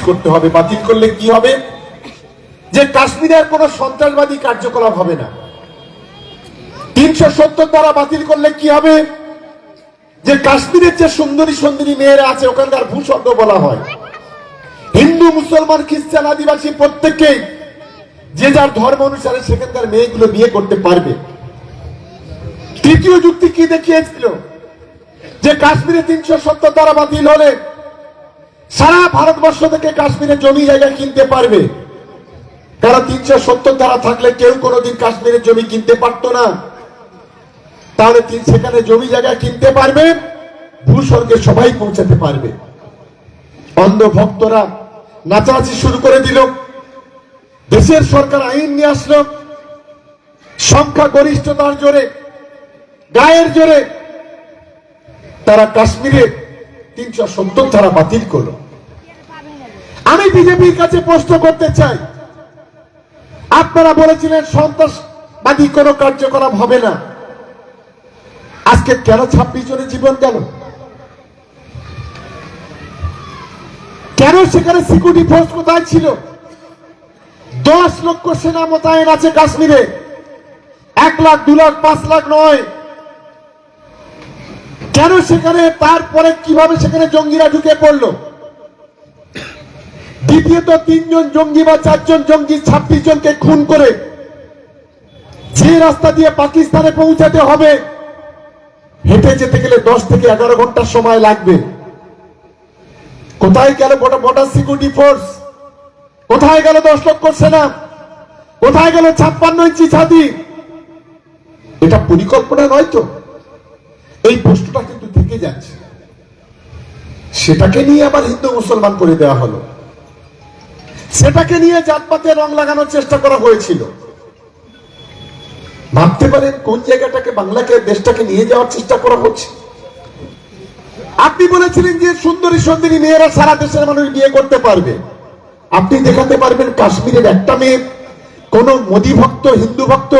করতে হবে বাতিল করলে কি হবে? যে কাশ্মীরের কোনো সন্ত্রাসবাদী কার্যকলাপ হবে না। তিনশো সত্তর দ্বারা বাতিল করলে কি হবে? যে কাশ্মীরের যে সুন্দরী সুন্দরী মেয়েরা আছে, ওখানকার ভূস্বর্গ বলা হয়। হিন্দু, মুসলমান, খ্রিস্টান, আদিবাসী প্রত্যেককে যে যার ধর্ম অনুসারে সেখানকার মেয়েগুলো বিয়ে করতে পারবে। তৃতীয় যুক্তি কি দেখিয়েছিল? যে কাশ্মীরে তিনশো সত্তর দ্বারা বাতিল হলে সারা ভারতবর্ষ থেকে কাশ্মীরে জমি জায়গা কিনতে পারবে। কারণ তিনশো সত্তর ধারা থাকলে কেউ কোনোদিন কাশ্মীরের জমি কিনতে পারতো না। তাহলে তিন সেখানে জমি জায়গা কিনতে পারবে, ভূস্বর্গে সবাই পৌঁছাতে পারবে। অন্ধ ভক্তরা নাচানাচি শুরু করে দিল। দেশের সরকার আইন নিয়ে আসলো। সংখ্যা গরিষ্ঠতার জোরে, গায়ের জোরে তারা কাশ্মীরে তিনশো সত্তর ধারা বাতিল করল। আমি বিজেপির কাছে প্রশ্ন করতে চাই। আপনারা বলেছিলেন সন্ত্রাসবাদী কোনো কার্যকলাপ হবে না। আজকে কেন ছাব্বিশ জনের জীবন গেল? কেন সেখানে সিকিউরিটি ফোর্স কোথায় ছিল? দশ লক্ষ সেনা মোতায়েন আছে কাশ্মীরে। এক লাখ, দু লাখ, পাঁচ লাখ নয়। কেন সেখানে, তারপরে কীভাবে সেখানে জঙ্গিরা ঢুকে পড়ল? দ্বিতীয়ত তিনজন জঙ্গি বা চারজন জঙ্গি ছাব্বিশ জনকে খুন করে যে রাস্তা দিয়ে পাকিস্তানে পৌঁছাতে হবে, হেঁটে যেতে গেলে দশ থেকে এগারো ঘণ্টার সময় লাগবে। কোথায় গেল বর্ডার সিকিউরিটি ফোর্স কোথায় গেল দশ লক্ষ সেনা? কোথায় গেল ছাপ্পান্ন ইঞ্চি ছাতি? এটা পরিকল্পনা নয় তো। এই প্রশ্নটা কিন্তু থেকে যাচ্ছে। সেটাকে নিয়ে আবার হিন্দু মুসলমান করে দেওয়া হলো। সেটাকে নিয়ে জাতপাতে রং লাগানোর চেষ্টা করা হয়েছিল। ভাবতে পারেন কোন জায়গাটাকে, বাংলাকে, দেশটাকে নিয়ে যাওয়ার চেষ্টা করা হচ্ছে। আপনি বলেছিলেন যে সুন্দরী সুন্দরী মেয়েরা সারা দেশের মানুষ বিয়ে করতে পারবে। আপনি দেখাতে পারবেন কাশ্মীরের একটা মেয়ে, কোন মোদী ভক্ত, হিন্দু ভক্ত,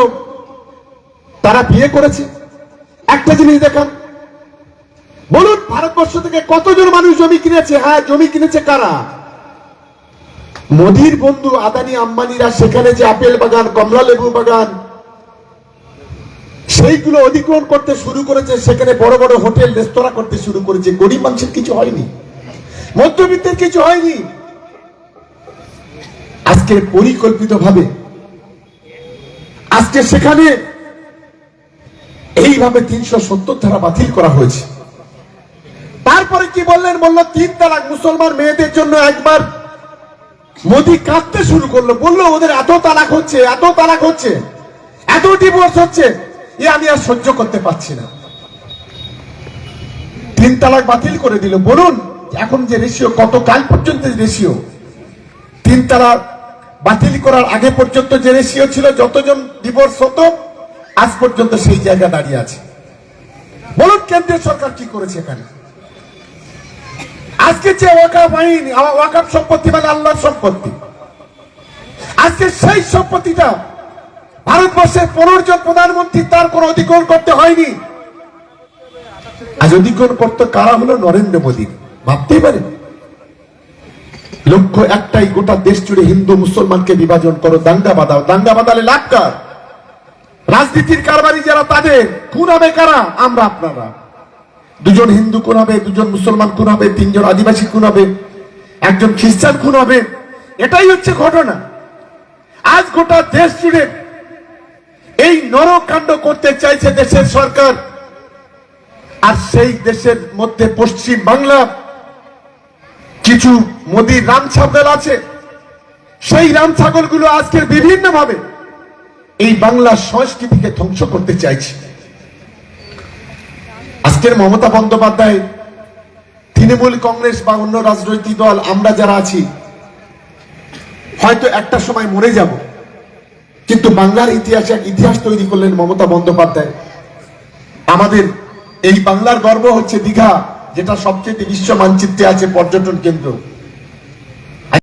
তারা বিয়ে করেছে। একটা জিনিস দেখান। বলুন, ভারতবর্ষ থেকে কতজন মানুষ জমি কিনেছে? হ্যাঁ জমি কিনেছে কারা? মোদির বন্ধু আদানি আম্বানিরা সেখানে যে আপেল বাগান, কমলা লেবু বাগান, সেইগুলো অধিগ্রহণ করতে শুরু করেছে, সেখানে বড় বড় হোটেল, রেস্তোরাঁ করতে শুরু করেছে। গরিব মানুষের কিছু হয়নি। মধ্যবিত্তের কিছু হয়নি। আজকে পরিকল্পিত ভাবে আজকে সেখানে এইভাবে তিনশো সত্তর ধারা বাতিল করা হয়েছে। তারপরে কি বললেন? বলল, তিন তালাক মুসলমান মেয়েদের জন্য একবার মোদি কাঁদতে শুরু করল, বলল, ওদের এত তালাক হচ্ছে, এত তালাক হচ্ছে, এত ডিভোর্স হচ্ছে, এ আমি আর সহ্য করতে পারছি না। তিন তালাক বাতিল করে দিল। বলুন, এখন যে রেশিও কত কাল পর্যন্ত রেশিও তিন তালাক বাতিল করার আগে পর্যন্ত যে রেশিও ছিল, যতজন ডিভোর্স হতো, আজ পর্যন্ত সেই জায়গা দাঁড়িয়ে আছে। বলুন, কেন্দ্রীয় সরকার কি করেছে এখানে? আজকে যে ওয়াকাফ আইন ওয়াকাফ সম্পত্তি মানে আল্লাহর সম্পত্তি। আজকে সেই সম্পত্তিটা ভারতবর্ষের পনেরো জন প্রধানমন্ত্রী তার কোন অধিগ্রহণ করতে হয়নি। আজ অধিগ্রহণ করতে কারা হলো? নরেন্দ্র মোদী। ভাবতেই পারেন? লক্ষ্য একটাই, গোটা দেশ জুড়ে হিন্দু মুসলমানকে বিভাজন করো, দাঙ্গা বাঁধাও। দাঙ্গা বাঁধালে লাভ কার? রাজনীতির কারবারি যারা তাদের, খুন হবে কারা? আমরা আপনারা। দুজন হিন্দু খুন হবে, দুজন মুসলমান খুন হবে, তিনজন আদিবাসী খুন হবে, একজন খ্রিস্টান খুন হবে, এটাই হচ্ছে ঘটনা। আজ গোটা দেশ জুড়ে এই নরকাণ্ড করতে চাইছে দেশের সরকার। আর সেই দেশের মধ্যে পশ্চিম বাংলা, কিছু মোদির রাম ছাগল আছে। সেই রাম ছাগলগুলো আজকের বিভিন্ন ভাবে এই বাংলার সংস্কৃতিকে ধ্বংস করতে চাইছে। আজকের মমতা বন্দ্যোপাধ্যায়, তৃণমূল কংগ্রেস বা অন্য রাজনৈতিক দল, আমরা যারা আছি, হয়তো একটা সময় মরে যাব। কিন্তু বাংলার ইতিহাসে এক ইতিহাস তৈরি করলেন মমতা বন্দ্যোপাধ্যায়। আমাদের এই বাংলার গর্ব হচ্ছে দীঘা, যেটা সবচেয়ে বিশ্ব মানচিত্রে আছে পর্যটন কেন্দ্র।